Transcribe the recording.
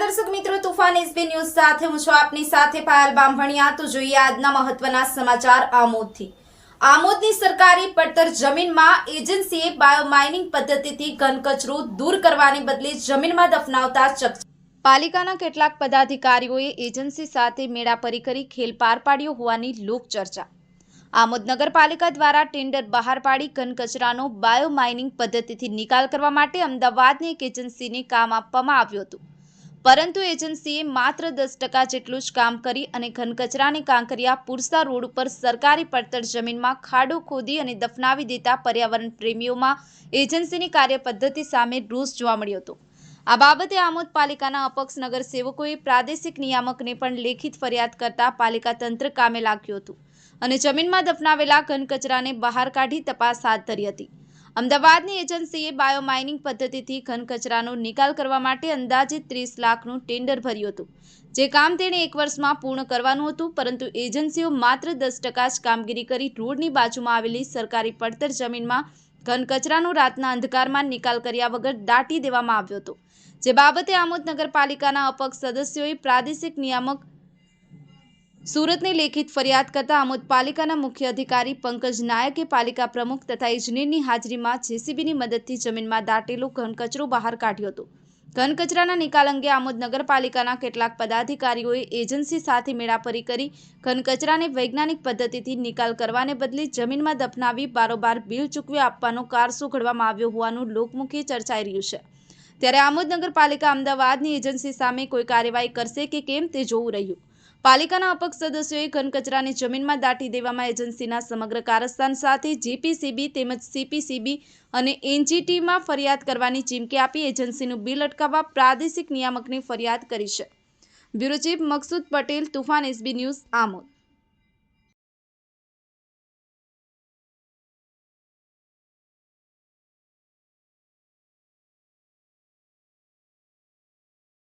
SB news સાથે હું છું આપની સાથે પાયલ બામભણિયા તો જોઈએ આજના મહત્વના સમાચાર આમોદથી. આમોદની સરકારી પડતર જમીનમાં એજન્સીએ બાયોમાઇનિંગ પદ્ધતિથી ઘન કચરો દૂર કરવાને બદલે જમીનમાં દફનાવતા ચક પાલિકાના કેટલાક પદાધિકારીઓએ એજન્સી સાથે મેળાપરી કરી ખેલ પાર પાડ્યો હોવાની લોકચર્ચા. આમોદ નગરપાલિકા દ્વારા ટેન્ડર બહાર પાડી ઘન કચરાનો બાયોમાઇનિંગ પદ્ધતિથી નિકાલ કરવા માટે અમદાવાદની એક એજન્સીને કામ આપવામાં આવ્યું હતું. પરંતુ એજન્સીએ માત્ર દસ ટકા જેટલું જ કામ કરી અને ઘનકચરાને કાંકરિયા પુરસા રોડ ઉપર સરકારી પડતર જમીનમાં ખાડો ખોદી અને દફનાવી દેતા પર્યાવરણ પ્રેમીઓમાં એજન્સીની કાર્યપદ્ધતિ સામે રોષ જોવા મળ્યો હતો. આ બાબતે આમોદ પાલિકાના અપક્ષ નગરસેવકોએ પ્રાદેશિક નિયામકને પણ લેખિત ફરિયાદ કરતા પાલિકા તંત્ર કામે લાગ્યું હતું અને જમીનમાં દફનાવેલા ઘનકચરાને બહાર કાઢી તપાસ હાથ ધરી હતી. અમદાવાદની એજન્સીએ બાયોમાઇનિંગ પદ્ધતિથી ઘન કચરાનો નિકાલ કરવા માટે અંદાજિત ત્રીસ લાખનું ટેન્ડર ભર્યું હતું. જે કામ તેણે એક વર્ષમાં પૂર્ણ કરવાનું હતું, પરંતુ એજન્સીઓ માત્ર દસ ટકા જ કામગીરી કરી રોડની બાજુમાં આવેલી સરકારી પડતર જમીનમાં ઘન કચરાનો રાતના અંધકારમાં નિકાલ કર્યા વગર દાટી દેવામાં આવ્યો હતો. જે બાબતે આમોદ નગરપાલિકાના અપક્ષ સદસ્યોએ પ્રાદેશિક નિયામક સુરતની લેખિત ફરિયાદ કરતા આમોદ પાલિકાના મુખ્ય અધિકારી પંકજ નાયકે પાલિકા પ્રમુખ તથા ઇજનેરની હાજરીમાં જેસીબીની મદદથી જમીનમાં દાટેલો ઘનકચરો બહાર કાઢ્યો હતો. ઘનકચરાના નિકાલ અંગે આમોદ નગરપાલિકાના કેટલાક પદાધિકારીઓએ એજન્સી સાથે મેળાપરી કરી ઘનકચરાને વૈજ્ઞાનિક પદ્ધતિથી નિકાલ કરવાને બદલે જમીનમાં દફનાવી બારોબાર બિલ ચૂકવી આપવાનો કારસો ઘડવામાં આવ્યો હોવાનું લોકમુખે ચર્ચાઈ રહ્યું છે. ત્યારે આમોદ નગરપાલિકા અમદાવાદની એજન્સી સામે કોઈ કાર્યવાહી કરશે કે કેમ તે જોવું રહ્યું. પાલિકાના અપક્ષ સદસ્યોએ ઘનકચરાને જમીનમાં દાટી દેવામાં એજન્સીના સમગ્ર કારસ્તાન સાથે જીપીસીબી તેમજ સીપીસીબી અને એનજીટીમાં ફરિયાદ કરવાની ચીમકી આપી એજન્સીનું બિલ અટકાવવા પ્રાદેશિક નિયામકને ફરિયાદ કરી છે. Bureau chief Maksood Patel, Tufan SB news, Amod.